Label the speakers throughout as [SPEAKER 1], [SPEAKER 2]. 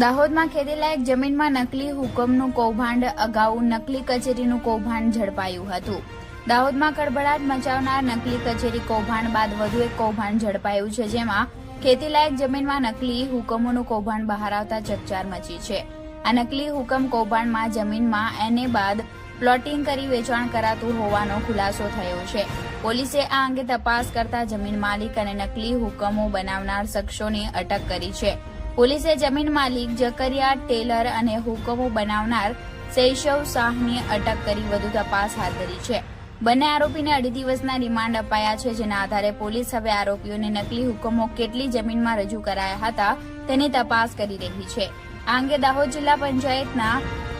[SPEAKER 1] દાહોદમાં ખેતીલાયક જમીનમાં નકલી હુકમનું કૌભાંડ, અગાઉ નકલી કચેરીનું કૌભાંડ ઝડપાયું હતું. દાહોદમાં કડબડાટ મચાવનાર નકલી કચેરી કૌભાંડ બાદ વધુ એક કૌભાંડ ઝડપાયું છે, જેમાં ખેતીલાયક જમીનમાં નકલી હુકમોનું કૌભાંડ બહાર આવતા ચકચાર મચી છે. આ નકલી હુકમ કૌભાંડમાં જમીનમાં એને બાદ પ્લોટિંગ કરી વેચાણ કરાતું હોવાનો ખુલાસો થયો છે. પોલીસે આ અંગે તપાસ કરતા જમીન માલિક અને નકલી હુકમો બનાવનાર શખ્સોની અટક કરી છે. પોલીસે જમીન માલિક જકરિયા, ટેલર અને હુકમો બનાવનાર શૈશવ શાહની અટક કરી વધુ તપાસ હાથ ધરી છે. બંને આરોપીને અઢી દિવસના રિમાન્ડ અપાયા છે, જેના આધારે પોલીસ હવે આરોપીઓને નકલી હુકમો કેટલી જમીનમાં રજૂ કરાયા હતા તેની તપાસ કરી રહી છે. આ અંગે દાહોદ જિલ્લા પંચાયતના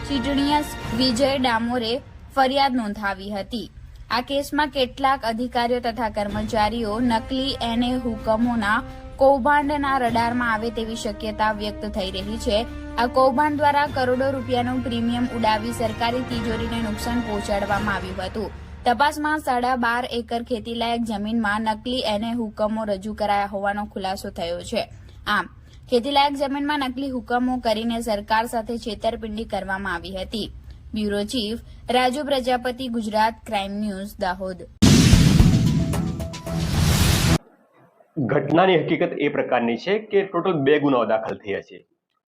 [SPEAKER 1] ચીટણીયસ વિજય ડામોરે ફરિયાદ નોંધાવી હતી. આ કેસમાં કેટલાક અધિકારીઓ તથા કર્મચારીઓ નકલી એને હુકમોના કૌભાંડના રડારમાં આવે તેવી શક્યતા વ્યક્ત થઈ રહી છે. આ કૌભાંડ દ્વારા કરોડો રૂપિયાનું પ્રીમિયમ ઉડાવી સરકારી તિજોરીને નુકસાન પહોંચાડવામાં આવ્યું હતું. તપાસમાં સાડા બાર એકર ખેતીલાયક જમીનમાં નકલી એને હુકમો રજૂ કરાયા હોવાનો ખુલાસો થયો છે. આમ, ખેતીલાયક જમીનમાં નકલી હુકમો કરીને સરકાર સાથે છેતરપિંડી કરવામાં આવી હતી. Bureau chief Raju Prajapati, Gujarat crime news, Dahod.
[SPEAKER 2] ઘટનાની હકીકત એ પ્રકારની છે કે ટોટલ બે ગુનાઓ દાખલ થયા છે.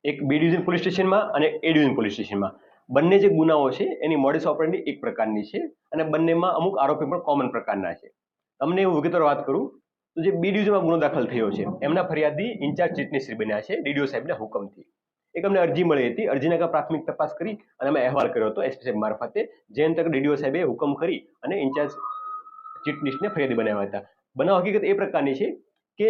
[SPEAKER 2] એક બી ડિવિઝન પોલીસ સ્ટેશનમાં અને એ ડિવિઝન પોલીસ સ્ટેશનમાં. બંને જે ગુનાઓ છે એની મોડિસ ઓપરેન્ડી એક પ્રકારની છે અને બંનેમાં અમુક આરોપી પણ કોમન પ્રકારના છે. તમને એવું વિગતવાર વાત કરું, તો જે બી ડિવિઝનમાં ગુનો દાખલ થયો છે, એમના ફરિયાદી ઇન્ચાર્જ ચીટનીશ્રી બન્યા છે, ડીડીઓ સાહેબના હુકમથી. એક અમને અરજી મળી હતી, અરજીના આગળ પ્રાથમિક તપાસ કરી અને અમે અહેવાલ કર્યો હતો એસપી સાહેબ મારફતે જે અંતર્ગત ડીડીઓ સાહેબે હુકમ કરી અને ઇન્ચાર્જ ચીટનીશને ફરિયાદી બનાવ્યા હતા. બનાવ હકીકત એ પ્રકારની છે કે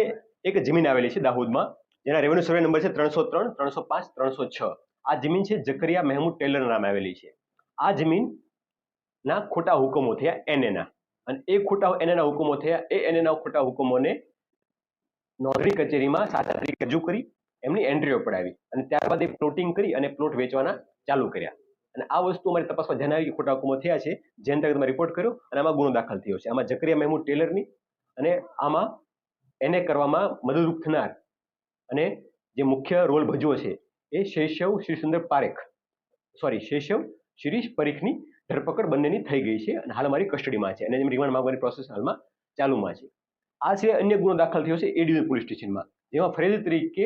[SPEAKER 2] એક જમીન આવેલી છે દાહોદમાં. જેના રેવન્યુ સર્વે નંબર છે ત્રણસો ત્રણ, ત્રણસો પાંચ, ત્રણસો છ. આ જમીન છે જકરિયા મહેમૂદ ટેલર નામે આવેલી છે. આ જમીનના ખોટા હુકમો થયા એનએના અને એ ખોટા એનએના હુકમો થયા એ એનએના ખોટા હુકમોને નોંધણી કચેરીમાં સાચા તરીકે રજૂ કરી, એમની એન્ટ્રીઓ પડાવી અને ત્યારબાદ એ પ્લોટિંગ કરી અને પ્લોટ વેચવાના ચાલુ કર્યા. અને આ વસ્તુ અમારી તપાસમાં ધ્યાન આવી ખોટા હુકમો થયા છે જે અંતર્ગત અમે રિપોર્ટ કર્યો અને આમાં ગુનો દાખલ થયો છે. આમાં જકરિયા મહેમૂદ ટેલરની અને આમાં એને કરવામાં મદદરૂપ થનાર અને જે મુખ્ય રોલ ભજવો છે એ શૈશવ શ્રીસુંદર પારેખ સોરી શૈશવ શિરીષ પરીખની ધરપકડ બંનેની થઈ ગઈ છે અને હાલ અમારી કસ્ટડીમાં છે અને એમ રિમાન્ડ માંગવાની પ્રોસેસ હાલમાં ચાલુમાં છે. આ સિવાય અન્ય ગુનો દાખલ થયો છે એ ડિવિઝન પોલીસ સ્ટેશનમાં, જેમાં ફરિયાદી તરીકે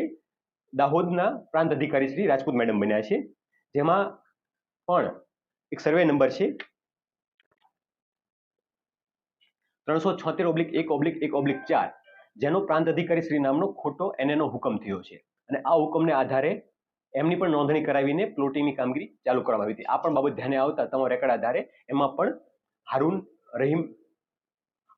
[SPEAKER 2] દાહોદના પ્રાંત અધિકારી શ્રી રાજપૂત મેડમ બન્યા છે, જેમાં પણ એક સર્વે નંબર છે ત્રણસો છોતેર ઓબ્લિક એક ઓબ્લિક એક ઓબ્લિક ચાર જેનો પ્રાંત અધિકારી શ્રી નામનો ખોટો એનએનો હુકમ થયો છે. અને આ હુકમને આધારે એમની પણ નોંધણી કરાવીને પ્લોટિંગની કામગીરી ચાલુ કરવામાં આવી હતી. આ પણ બાબત ધ્યાને આવતા તમારા રેકર્ડ આધારે એમાં પણ હારૂન રહીમ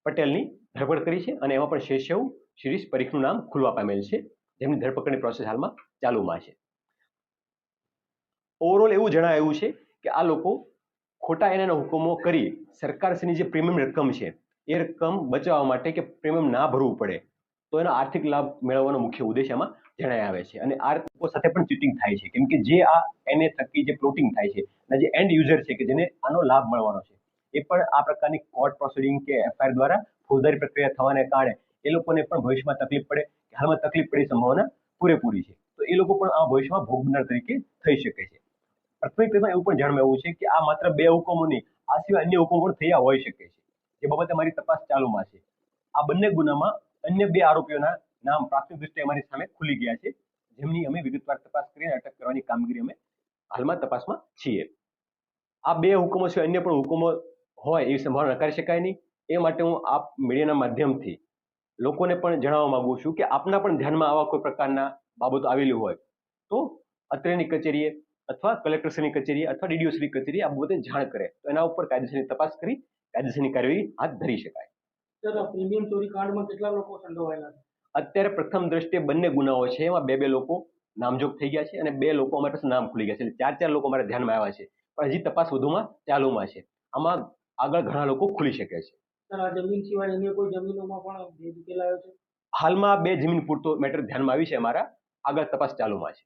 [SPEAKER 2] પટેલની ધરપકડ કરી છે અને એમાં પણ શેષવ શિરીષ પરીખનું નામ ખુલવા પામેલ છે, જેમની ધરપકડની પ્રોસેસ હાલમાં ચાલુમાં છે. ઓવરઓલ એવું જણાયું છે કે આ લોકો ખોટા એના હુકમો કરી સરકારશ્રીની જે પ્રીમિયમ રકમ છે એ રકમ બચાવવા માટે કે પ્રીમિયમ ના ભરવું પડે, તો એનો આર્થિક લાભ મેળવવાનો મુખ્ય ઉદ્દેશ એમાં જણાય આવે છે. અને આ લોકો સાથે પણ ચીટિંગ થાય છે. કેમ કે જે આ એને થકી જે પ્લોટિંગ થાય છે, અને જે એન્ડ યુઝર છે કે જેને આનો લાભ મળવાનો છે, એ પણ આ પ્રકારની કોર્ટ પ્રોસિડિંગ કે એફઆઈઆર દ્વારા ફોજદારી પ્રક્રિયા થવાને કારણે એ લોકોને પણ ભવિષ્યમાં તકલીફ પડે કે હાલમાં તકલીફ પડી સંભાવના પૂરેપૂરી છે. તો એ લોકો પણ આ ભવિષ્યમાં ભોગ તરીકે થઈ શકે છે. પ્રાથમિક એવું પણ જાણવા એવું છે કે આ માત્ર બે હુકમોની આ સિવાય અન્ય હુકમો પણ થયા હોઈ શકે છે. જે બાબતે અમારી તપાસ ચાલુમાં છે. આ બંને ગુનામાં અન્ય બે આરોપીઓના નામ પ્રાથમિક દૃષ્ટિએ અમારી સામે ખુલી ગયા છે, જેમની અમે વિગતવાર તપાસ કરીને અટક કરવાની કામગીરી અમે હાલમાં તપાસમાં છીએ. આ બે હુકમો સિવાય અન્ય પણ હુકમો હોય એવી સંભાવના નકારી શકાય નહીં. એ માટે હું આપ મીડિયાના માધ્યમથી લોકોને પણ જણાવવા માંગુ છું કે આપના પણ ધ્યાનમાં આવા કોઈ પ્રકારના બાબતો આવેલી હોય તો અત્રેની કચેરીએ અથવા કલેક્ટરશ્રીની કચેરી અથવા ડીડીઓશ્રી કચેરી આ બાબતે જાણ કરે. તો એના ઉપર કાયદેસરની તપાસ કરી કાયદેસરની કાર્યવાહી હાથ ધરી શકાય.
[SPEAKER 3] સર પ્રીમિયમ ચોરી કાંડમાં કેટલા લોકો સંડોવાયેલા છે?
[SPEAKER 2] અત્યારે પ્રથમ દ્રષ્ટિએ બંને ગુનાઓ છે એમાં બે બે લોકો નામજોગ થઈ ગયા છે અને બે લોકો અમારી પાસે નામ ખુલી ગયા છે. એટલે ચાર ચાર લોકો અમારા ધ્યાનમાં આવ્યા છે. પણ હજી તપાસ વધુમાં ચાલુમાં છે. આમાં આગળ ઘણા લોકો ખુલી શકે છે.
[SPEAKER 3] આ જમીન સિવાય અન્ય કોઈ જમીનોમાં પણ ભેદ ઉકેલાયો છે?
[SPEAKER 2] હાલમાં બે જમીન પૂરતો મેટર ધ્યાનમાં આવી છે અમારા. આગળ તપાસ ચાલુમાં છે.